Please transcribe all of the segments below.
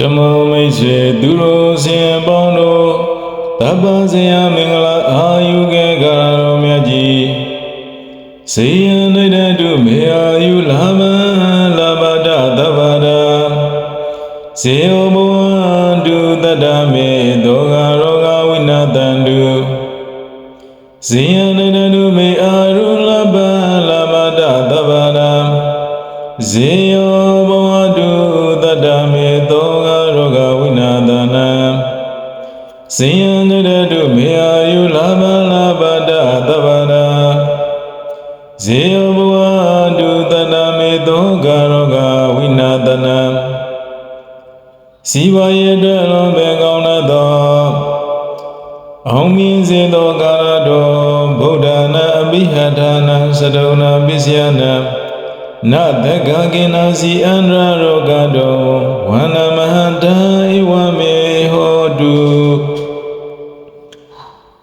ဓမ္မမိတ်ဆွေသူတို့ဆင်ပေါင်းတို့တပ္ပဇယမင်္ဂလာအာယုကေကာရောမြတ်ကြီးစေယနိဒတုမေအာယုလာမလာဘဒသဗ္ဗဒာဇေယဘဝန္တုတတ္တမေသောဂရောဂဝိနာတန္တုဇေယနိဒတုမေအာယုလာဘလာဘဒသဗ္ဗဒာဇေယော ဇေယနိဒတုမေအာယုလာဘလာဘဒသဗ္ဗဒာဇေယောဘဝတုတတ္တမေသောဂရောဂဝိနာတနာစီဝါရတဲ့လုံးပဲကောင်းသောအောင်မြင်စေသောကာလတော်ဗုဒ္ဓနာအဘိဟထာနာသဒုဏပစ္စယနာနတကကိနာစီအန္တရရောဂတောဝန္နမဟတံဧဝ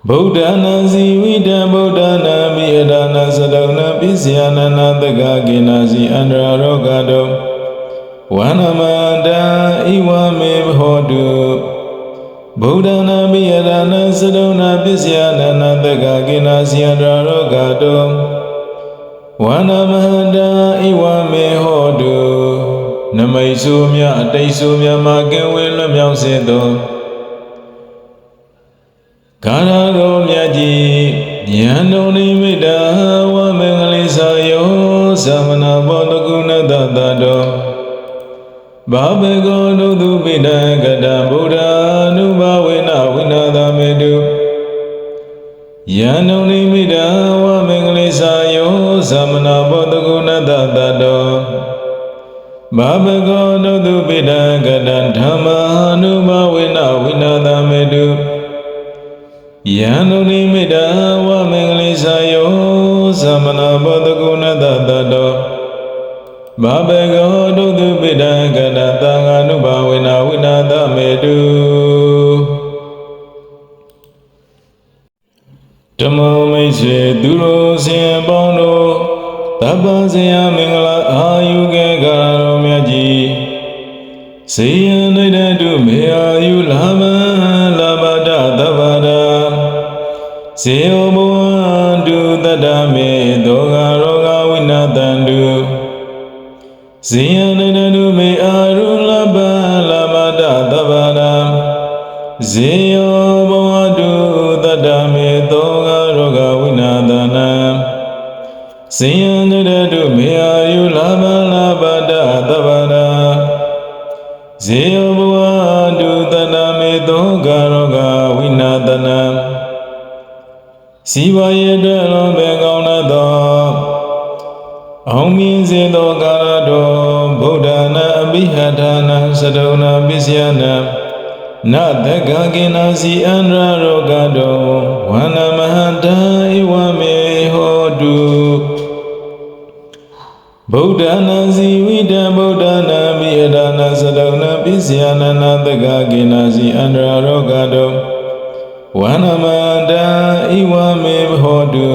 ဗုဒ္ဓနာစီဝိတံဗုဒ္ဓနာမိအဒါနာသဒုဏပစ္စယနာနတကကိနာစီအန္တရရောဂတောဝန္နမတံဧဝမေဟောတုဗုဒ္ဓနာမိယဒါနာသဒုဏပစ္စယနာနတကကိနာစီအန္တရရောဂတောဝန္နမဟန္တာဣဝမေဟောတုနမိတ်ဆိုမြအတိတ်ဆိုမြမှာကင်ဝေလွတ်မြောက်စေသော ကာရတော်မြတ်ကြီးဉာဏ်တော်နိမိတာဝမင်္ဂလိစာယောသမဏဘောတကုဏတတတော်ဘာဘေကောနုတုပိဒံကတံဗုဒ္ဓ ानु ဘဝေနဝိနာသမေတုယန္တုန်နိမိတံဝမင်္ဂလိစာယောသမဏဘောတကုဏတတတောဘာဘကောနုတုပိတံကတံဓမ္မာနုဘဝေနဝိနာသမေတု ယန္တုန်နိမိတံဝမင်္ဂလိစာယောသမဏဘောတကုဏတတတောဘာဘကောနုတုပိတံကတံသံဃာနုဘဝေနဝိနာသမေတုဓမ္မမိတ်ဆွေသူတို့ဆင်ပေါင်းတို့တပ္ပဇယမင်္ဂလာ ဇေယဘဝန္တုတတ္တမေသောဂရောဂဝိနာတန္တုဇေယနိဒတုမေအာယုလာဘလာဘဒသဗ္ဗဒာဇေယောဘဝတုတတ္တမေသောဂရောဂဝိနာသနာဇေယနရတုမေအာယုလာမလာဘဒသဗ္ဗနာဇေယောဘဝ စီဝါရတဲ့လုံးပဲကောင်းသောအောင်မြင်စေသောကာလတော်ဗုဒ္ဓနာအဘိဟထာနာသဒုဏပစ္စယနာနတကကိနာစီအန္တရရောဂတောဝန္နမဟတံဧဝမေဟောတုဗုဒ္ဓနာစီဝိတံဗုဒ္ဓနာမိအဒါနာသဒုဏပိစယနာနတကကိနာစီအန္တရရောဂတော ဝန္နမတံဧဝမေဟောတု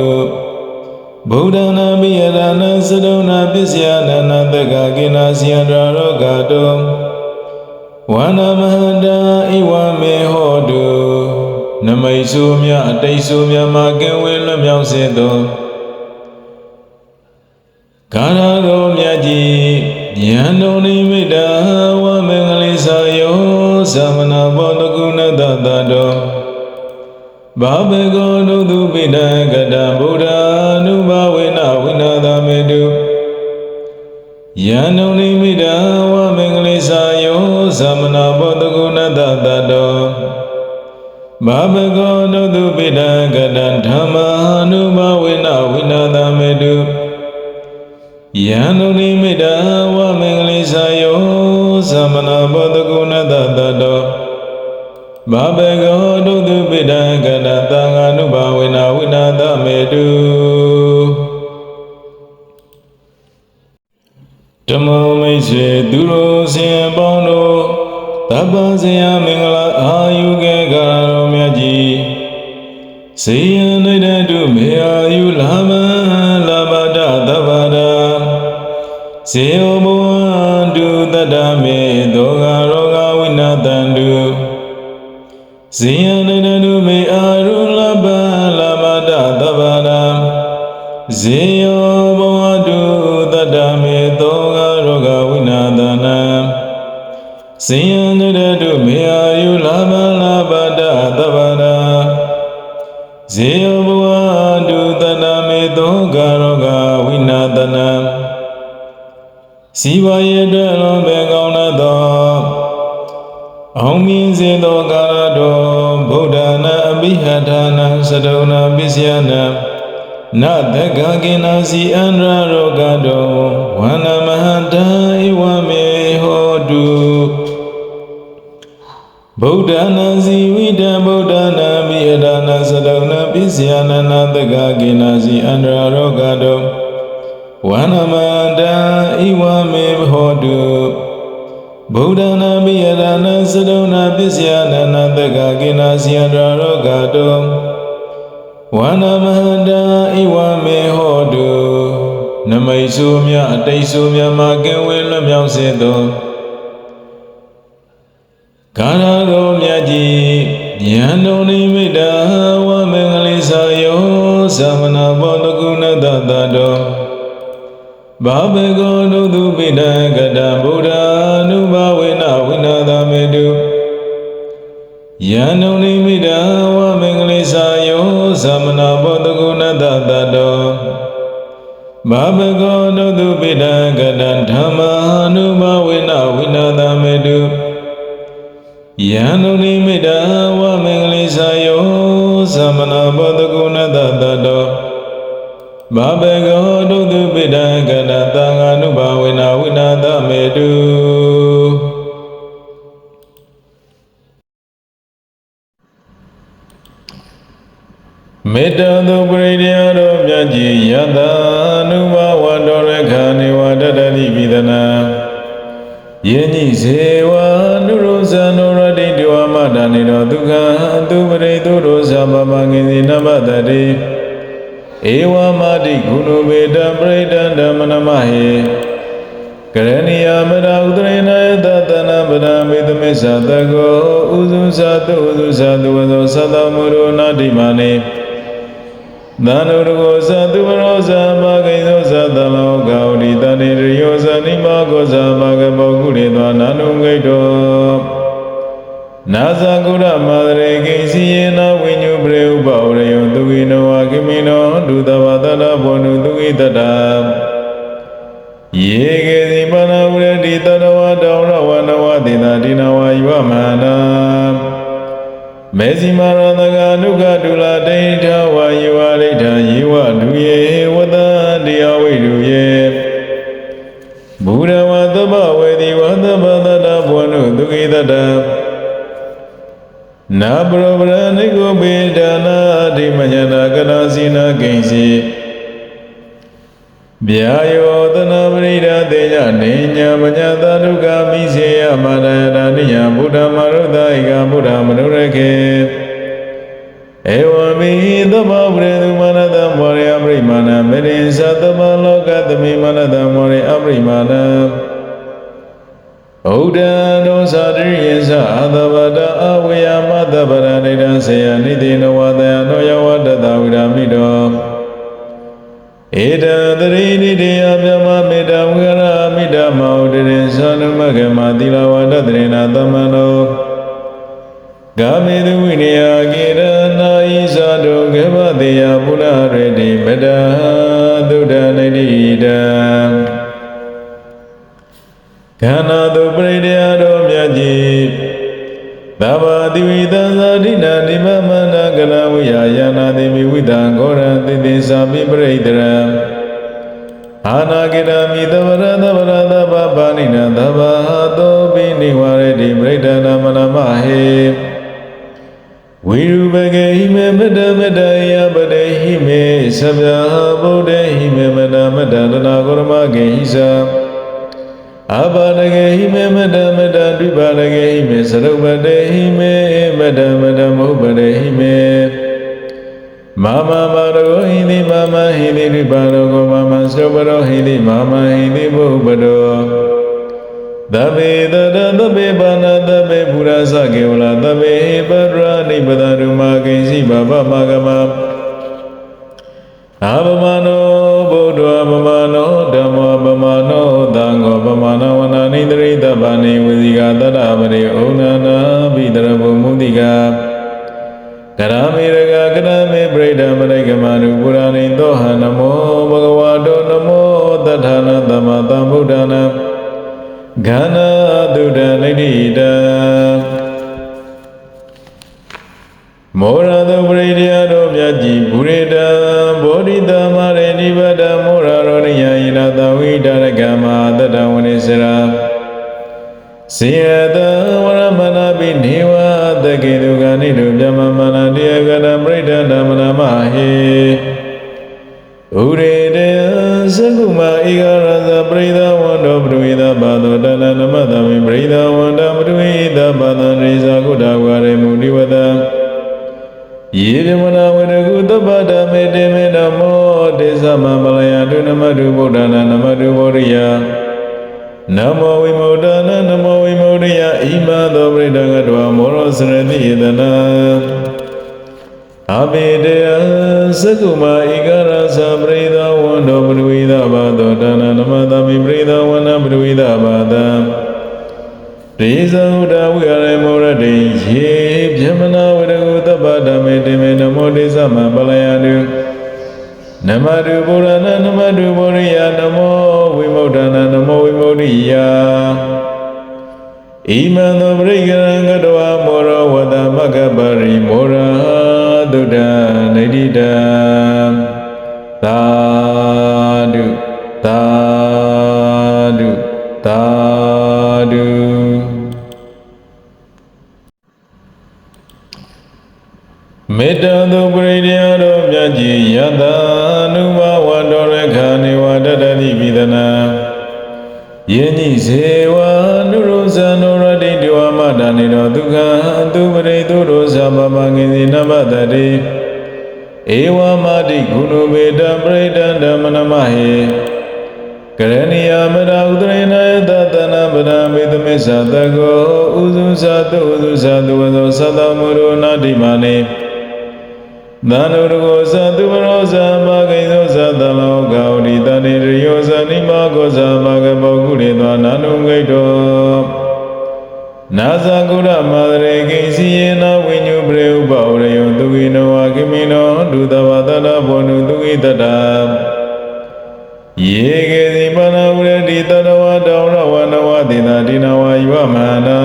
ဗုဒ္ဓနာမိအဒါနာသဒုဏပိစယနာနတကကိနာစီအန္တရရောဂတောဝန္နမဟန္တာဣဝမေဟောတုနမိတ်ဆိုမြအတိတ်ဆိုမြမှာကင်ဝေလွတ်မြောက်စေသောကာရတော်မြတ်ကြီးဉာဏ်တော်နိမိတာဝမင်္ဂလိစာယောသမဏဘောတကုဏတတတော ဘာဘေကောနုတုပိဒံကတံဗုဒ္ဓ ानु ဘဝေနဝိနာသမေတုယန္တုန်နိမိတံဝမင်္ဂလိစာယောသမဏဘောတကုဏတတတောဘာဘကောနုတုပိဒံကတံဓမ္မာနုဘဝေနဝိနာသမေတုယန္တုန်နိမိတံဝမင်္ဂလိစာယောသမဏဘောတကုဏတတတောဘာဘကော တပ္ပဇယမင်္ဂလာအာယုကေကာရောမြတ်ကြီးဇေယနေတဲ့တုမေအာယုလာမလာဘဒသဗ္ဗဒာဇေယောဘဝတုတတမေဒောဂရောဂဝိနာတန္တုဇေယနေတဲ့တုမေအာယုလာဘလာဘဒသဗ္ဗဒာဇေယ ဇိယနိရတုမေအာရုလပလပတသဗ္ဗနာဇေယောဘဝတုတတ္တမေသောကရောဂဝိနာဒနာစီဝါယေတလုံးပဲကောင်းသောအောင်မြင်စေသောကာလတော်ဗုဒ္ဓနာအဘိဟထာနာသဒုဏပစ္စယနာနတကကိနာစီအန္တရရောဂတောဝန္နမဟတံဧဝမေဟောတု ဗုဒ္ဓနာစီဝိတံဗုဒ္ဓနာမိဟထာနာသဒုဏပစ္စယနာနတကကိနာစီအန္တရရောဂတောဝန္နမဟတံဧဝမေဟောတုဗုဒ္ဓနာမိယရဏသဒုဏပစ္စယနာနတကကိနာစီယရာရောဂတောဝန္နမဟတံဣဝမေဟောတုနမိတ်ဆိုမြအတိတ်ဆိုမြမှာကင်ဝေလွတ်မြောက်စေသော ကာရတော်မြတ်ကြီးဉာဏ်တော်နိမိတဝမင်္ဂလိစာယောသမနာဘောတကုဏတတတော်ဘာဘေကောနုတုပိဒကတဗုဒ္ဓ ानु ဘဝေနဝိနာသမေတုယန္တုန်နိမိတဝမင်္ဂလိစာယောသမနာဘောတကုဏတတတောဘာဘေကောနုတုပိဒကတဓမ္မာနုဘဝေနဝိနာသမေတု ယန္တုန်နိမိတဝမင်္ဂလိစာယောသမနာဘောတကုဏတတတောဘာဘေကောဒုတုပိဒံကတသံဃာနုဘာဝေနဝိနာသမေတုမေတ္တာသုပရိဒယတော်မြတ်ကြီးယတနု ဧဝမာတိဂုဏဝေတံပရိဒံဓမ္မနမဟေကရဏီယမရဥဒရေနယတတနာပဒမေတမေသတကောဥဇုသတုဥဇုသတုဝသောသတ္တမုရောနာတိမာနေသန္တုရကိုသတုပရောဇာမဂိသောသတ္တလောကောဒီတဏိရယောဇာနိမကောဇာမဂဘောကုရေသောနာနုဂိတော နာဇာကုရမာရေကိစီယေနဝိညုပရေဥပဝရယောသူဝိနောဝကိမိနောဒုသဝတတဘောနုသူဝိတတယေကေစီပနာဝရတိတတဝတောရဝနဝတိနာတိနဝယဝမနာမေဇိမာရတကဒုက္ခဒုလာတိထဝယေဝလိထယေဝဒုယေဝတတရားဝိဒုယေဘုရဝသဗ္ဗဝေတိဝသဗ္ဗတတဘောနုသူဝိတတ နာပရပရနိကိုပေဒါနာအတိမညာနာကနာစီနာဂိဉ္စီဗျာယောသနာပရိဒတေညနေညာမညာသဒုက္ခမိစေယမန္တရာနိယဗုဒ္ဓမရုဒ္ဒဧကဗုဒ္ဓမနုရခေဧဝမိသဗ္ဗဝရေသူမနတမောရိအပရိမာဏမေရိသတ္တမလောကသမိမနတမောရိအပရိမာဏ ဩဒံသောသာတရိယသအာသဗတအဝေယမတဗရဏိတံဆေယနိတိနဝတယနောယဝတတဝိရာမိတောဧတံတရိနိတေယမြမမေတ္တဝေရမိတ္တမောတရေသနမဂမသီလဝတတရေနာသမန္တောဂာမေသူဝိနယကေရနာဤသာတုကေဘတေယပုရရေတိမတ္တသုဒ္ဓနိတိတံ ခန္ဓာသူပရိဒယတော်မြတ်ကြီးသဗ္ဗတိဝိသံသာဒိနာဒီမမန္တကလဝိယယာနာတိမိဝိတံဂောရံတိတိသာမိပရိဒရံအာနာကိရမိသဗ္ဗရသဗ္ဗရသဗ္ဗပါဏိနံသဗ္ဗဟာတောပိနိဝရတိပရိဒနာမနမဟေဝိရုပကေဟိမေမတ္တမတ္တယပတေဟိမေသဗ္ဗဗုဒ္ဓဟိမေ သရုပတေဟိမေမတမတမဟုတ်ပတေဟိမေမာမမာရောဟိတိမာမဟိတိဒုဘာရောကောမာမသရုပရောဟိတိမာမဟိတိဘုပ္ပတောသဗ္ဗေတရသဗ္ဗေပါဏသဗ္ဗေပူရသကေဝလာသဗ္ဗေပရဏိပဒရုမာကိဉ္စီဘဗမဂမအာပမနောဗုဒ္ဓအပမနောဓမ္မပမနောသံဃောပမနောဝနာနိတရိတဗာနေဝစီကတတ္တပရိဩန ကရမေရကကရမေပရိဒမရိကမနုပုရာဏိသောဟနမောဘဂဝါတောနမောတထာနာသမ္မာသမ္ဗုဒ္ဓနာဂန္နာတုဒ္ဒနိတိတံမောရ ကုတဝရေမုနိဝတံယေရမနာဝရကုတပ္ပဓမ္မေတေမေနမောတေသမမလယတုနမတုဗုဒ္ဓနာနမတုဗောရိယနမောဝိမုဒနာနမောဝိမုဒိယဣမသောပရိဒကတောမောရောစရတိယတနာအဘေတယသကုမဧကရသပရိဒဝန္တောပရိဒဘာသောတနာနမတမိပရိဒဝန္နပရိဒဘာသံ ဒေဇံဥဒဝိရရေမောရတိယေဗျမနာဝရကုတပ္ပဓမ္မေတေမေနမောဒေသမပလယတုနမတုဗုဒ္ဓနာနမတုဗောရိယနမောဝိမု ddha နာနမောဝိမု ddhi ယဣမံသောပရိကရံကတဝမောရဝတမကပရိမောရတုဒ္ဓနေတိတံသာဓုသာဓုသာ တ္တာသောပရိဒေယတော်မြတ်ကြီးယတအနုဘဝတော်ရခာနေဝတတတိပိဒနာယင်းဤဇေဝနုရောဇံနောရတိတဝမတာနေတော်ဒုက္ခသူပရိသူရောဇမမငင်စီနမတတိဧဝမတိကုဏုမေတံပရိဒံဓမ္မနမဟေကရဏီယမရဥဒရေနယတတနာပရမေတမေသတကောဥဇုဇာတုဥဇုဇာတုဝသောသတ္တမုရောနာတိမာနေ သန္တုရကိုသတုပရောဇာမဂိသောသတလောကဝတိတဏိရယောဇာနိမကောဇာမဂဘောကုရေသောနာနုငိတောနာဇဂုရမာရေကိစီယေနဝိညုပရေဥပဝရယောသူကိနောဝကိမိနောဒုသဝတတဘောနုသူကိတတယေကေစီပနာဝရတိတတဝတောရဝနဝတိနာတိနဝယဝမန္နာ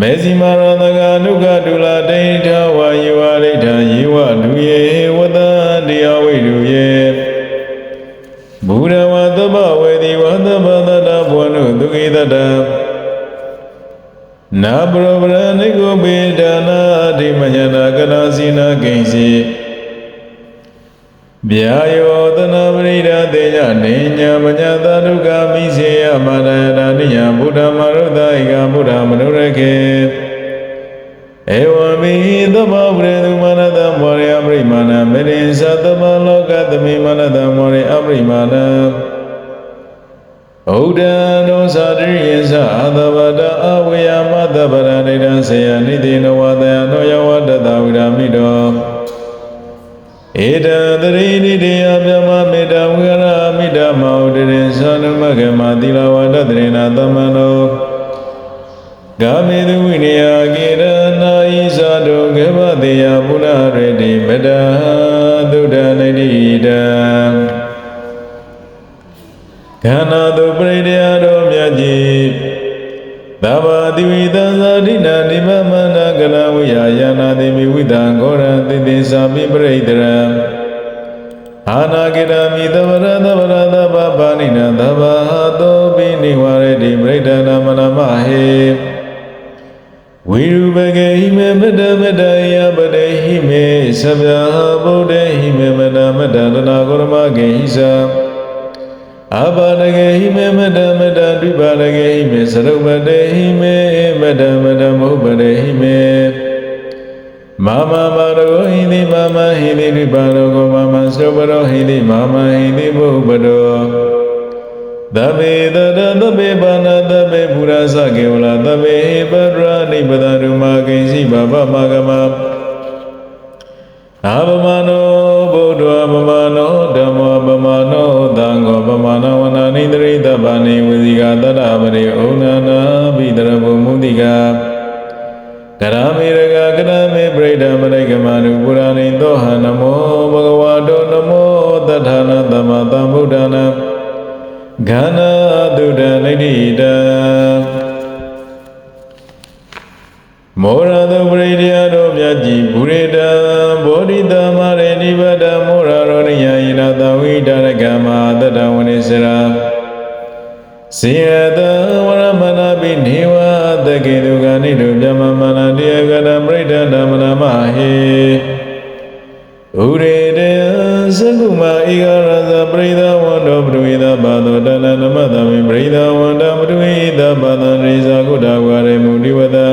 မေဇိမာရတကနုကဒုလာဒိဋ္ဌဝါယေဝဒိဋ္ဌယေဝဒုယေဝတတရားဝိဒုယေဘုရဝသဗ္ဗဝေဒီဝသဗ္ဗတတဘောနုသူကိတတနာပရပရ ရဏိတံဆေယနိတိနဝတယနောယဝတတဝိရာမိတောဧတံတရိနိတေယမြမမေတ္တာဝိရမိတ္တမောတရင်သနမဂမသီလဝတ္တတရေနာသမ္မနောဂာမေတုဝိနယကေရနာဣဇာတောကေဘတေယပုဏ္ဏရတိမတ္တသုဒ္ဓနိတိတံခန္ဓာသူပရိဒေယတော်မြတ်ကြီး သဗ္ဗတိဝိသံသာဒိနာနိမမန္တကလဝိယယာနာတိမိဝိတံဂောရတိတိသာပိပရိဒရံအာနာကိရမိသဗ္ဗရသဗ္ဗရသဗ္ဗပါဏိနသဗ္ဗဟာတောပိနိဝရတိပရိဒနာမနမဟေဝိရုပကေဟိမေမတ္တမတ္တယပတေဟိမေသဗ္ဗဗုဒ္ဓဟိမေမတ္တမတ္တတနာဂောရမကေဟိသအဘာဒဂေဟိမေမတမတဒုဘာဒဂေဟိမေသရုပတေဟိမေမတမတမုပ္ပရေဟိမေမာမမာရောဟိတိမာမဟိတိဒုဘာရောကောမာမသုပရောဟိ တိမာမဟိတိဘုပ္ပရောသဗ္ဗေတရသဗ္ဗေပါဏသဗ္ဗေပုရသကေဝလာသဗ္ဗေပရဏိ ဗမနောသံဃောဗမနောဝနာနိတရိတဗ္ဗနေဝစီကတတပရိဩနနာပိတရဘုမုတိကကရမေရကကရမေပရိဒမရိကမနုပုရာဏိသောဟနမောဘဂဝါတောနမောတထာနာသမ္မာသမ္ဗုဒ္ဓနာဂန္နာတုဒ္ဒနိတိတံမောရ စေယတဝရမနာပိနေဝတကေတုကနိတုပြမမနာတေကရပရိဒဓမ္မနာမဟေဥရေတယသကုမဧကရဇပရိဒဝန္တောပရိဒဘာသောတဏနမတမိပရိဒဝန္တပရိဒဘာသရိဇာကုတဝရမုဒိဝတံ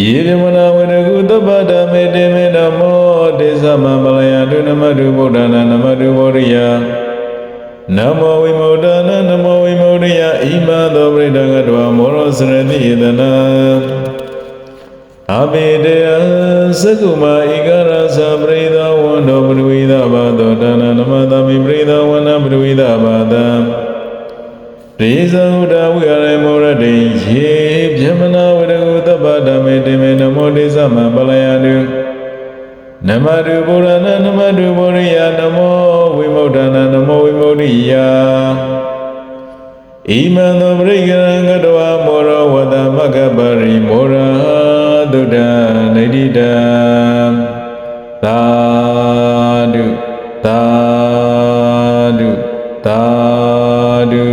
ယေဗမနာဝရကုတပ္ပတမေတေမေနမောတေသမပလယတုနမတုဗုဒ္ဓနာနမတုဗောရိယနမောဝိမုဒနာနမောဝိမုရိယ ဣမသောပရိဒကတဝမောရောစရတိယတနာအဘေတယသကုမဧကရသပရိဒဝန္တောပရိဒဘာသောတဏနမတမိပရိဒဝန္နပရိဒဘာတံဒေဇဟုတဝိရမောရတေယေဗျမနာဝရကုတပ္ပဓမ္မေတေမေနမောတေသမပလယတုနမတုဗုဒ္ဓနာနမတုဗောရိယနမောဝိမု ddha နာနမောဝိမု ddhi ယ ဣမံသောပရိကရံကတဝမောရဝတမကပရိမောရတုဒ္ဓနိတိတံသာဓုသာဓုသာဓု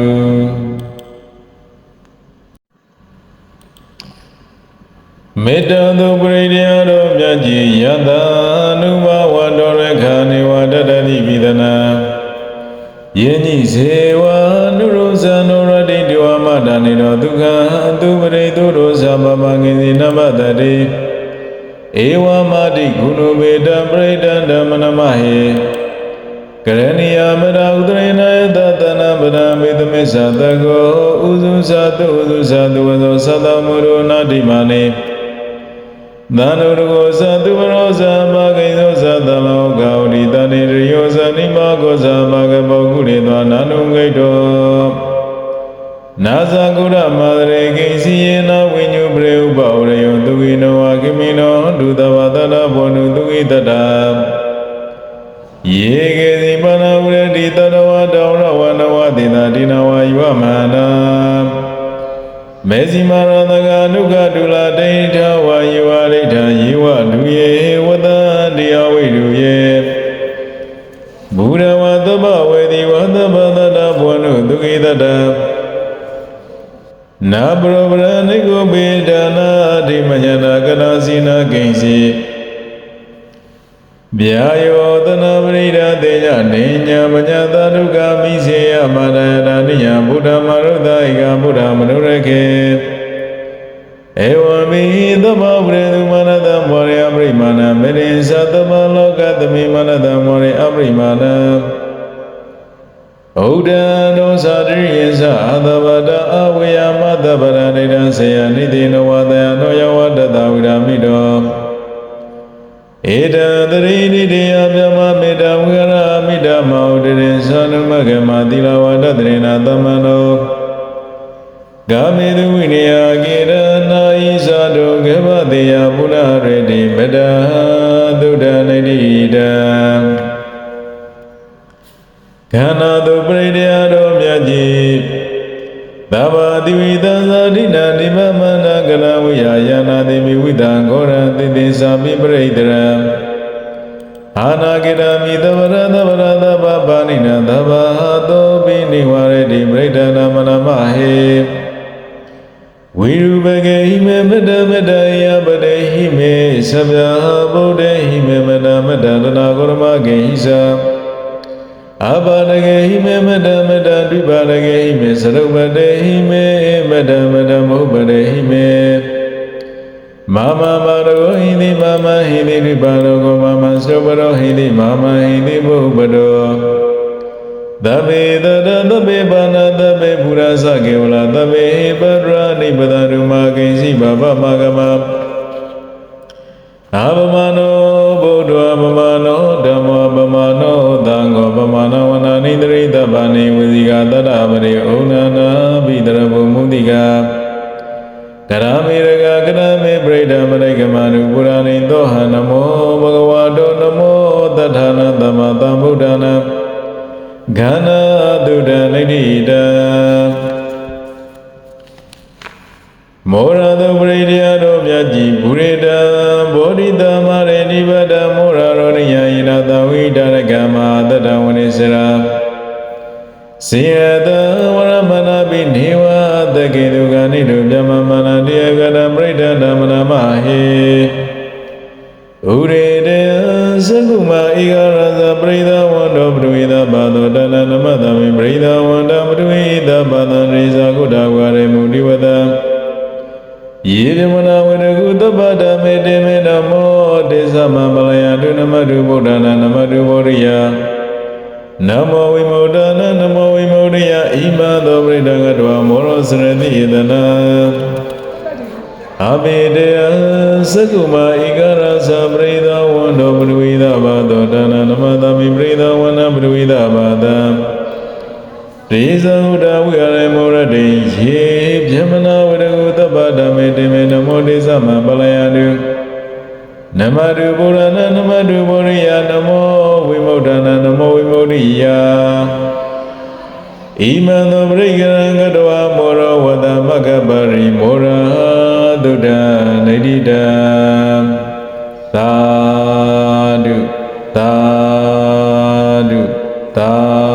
မေတ္တာသောပ တဝမတနေတော်ဒုက္ခသူပရိသူရောဇမမငင်စီနမတတိဧဝမတိဂုဏဝေတံပရိဒံဓမ္မနမဟေကရဏီယမရဥဒရေနယတတနာပဒံမေတမေသတကောဥဇုသတုဥဇုသတုဝသောသတ္တမုရောနာတိမာနေသန္တုရကိုသတုဝရောဇာမဂိသောသတ္တလောကဝတိတဏိရယောဇာနိမကောဇာမဂဘောကုရေသောနာနုဂိတော နာဇာကုရမာရေကိစီယေနဝိညုပရေဥပဝရယောသူကိနောဝကိမိနောဒုတဝတတဘောနုသူကိတတယေကေစီပနာဝရတိတတဝတောရဝနဝတိနာတိနာဝယဝမနာမေဇိမာရတကနုခတုလာဒိဋ္ဌဝါယေဝဒိဋ္ဌယေဝလူယေဝတတရားဝိလူယေဘုရဝသဗ္ဗဝေတိဝသဗ္ဗတတဘောနုသူကိတတ နာပရပရနိကိုပေဒါနာအတိမညနာကနာစီနာကိဉ္စီဗျာယောတနာပရိဒတေညနေညာမညာတဒုက္ခမိစေယမရဏနိယဗုဒ္ဓမရုဒ္ဓဧကဗုဒ္ဓမနုရခေဧဝမေသမဝရေသူမနတံဘောရအပရိမာဏမေရိသသမလောကသမိမနတံဘောရအပရိမာဏ ဩဒံသောသာတရိယသအသဗတအဝေယမတဗရဏိတံဆေယနိတိနဝတယနောယဝတတဝိရာမိတောဧတံတရိနိတေယမြမမေတ္တာဝိရမိတ္တမောတရင်သနုမဂမသီလဝတတရေနာသမန္တောဂာမေတုဝိနယကေရနာဣဇာတုဂဗတေယမူလရတိမတ္တသုဒ္ဓနိတိတံခန္ဓာ တိဝိတံသာဒိနာနိမမနာကလဝိယယာနာတိမိဝိတံဂောရတိတိသာမိပရိဒရံအာနာကိရမိသဗ္ဗရသဗ္ဗရသဗ္ဗပါဏိနသဗ္ဗသောပိနိဝရတိပရိဒနာမနမဟေဝိရုပကေဟိမေမတ္တမတ္တယပတေဟိမေသဗ္ဗဗုဒ္ဓဟိမေမတ္တမတ္တတနာဂောရမကေဟိသ အပါဒကေဟိမေမတမတဒုပါဒကေဟိမေသရုပတေဟိမေမတမတမဟုတ်ပတေဟိမေမမမာရကိုဟိတိမမဟိတိဒုပါဒကိုမမသုပရောဟိတိမမဟိတိဘုပ္ပတော သဗ္ဗေတတသဗ္ဗေပါဏသဗ္ဗေပုရသကေဝလသဗ္ဗေပ ဟိ စေယတဝရမနာပိနေဝတကေတုကနိတုမြမမနာတေယကရပရိဒဓမ္မနာမဟေဥရေတေသကုမဧကရဇပရိဒဝန္တောပရိဝေဒဘာသောတဏနမတမိပရိဒဝန္တပရိဝေဒဘာသံရိဇာကုတဝရေမုတိဝတံယေရမနာဝရကုတပ္ပတမေတေမေနမောတေသမမလယတုနမတုဗုဒ္ဓနာနမတုဗောရိယနမောဝိမုဒ္ဒနာနမော ဝိမုဒ္ဒယဣမသောပရိဒကတောမောရောစရတိယေတနာအဘိတေယသကုမဧကရသပရိဒဝန္တောပရိဝေဒဘာသောတဏနမတမိပရိဒဝန္နပရိဝေဒဘာတံဒေဇဟုတဝိရမေမောရတေယေဗျမနာဝရကုတပ္ပဓမ္မေတေမေနမောတေသမပလယတုနမတုဗုဒ္ဓနာနမတုဗောရိယနမောဝိမုဒ္ဒနာနမောဝိမုဒ္ဓိယ ဣမံသောပရိကရံကတဝမောရဝတမကပရိမောရတုဒ္ဒနိတိတံသာဓုသာဓုသာ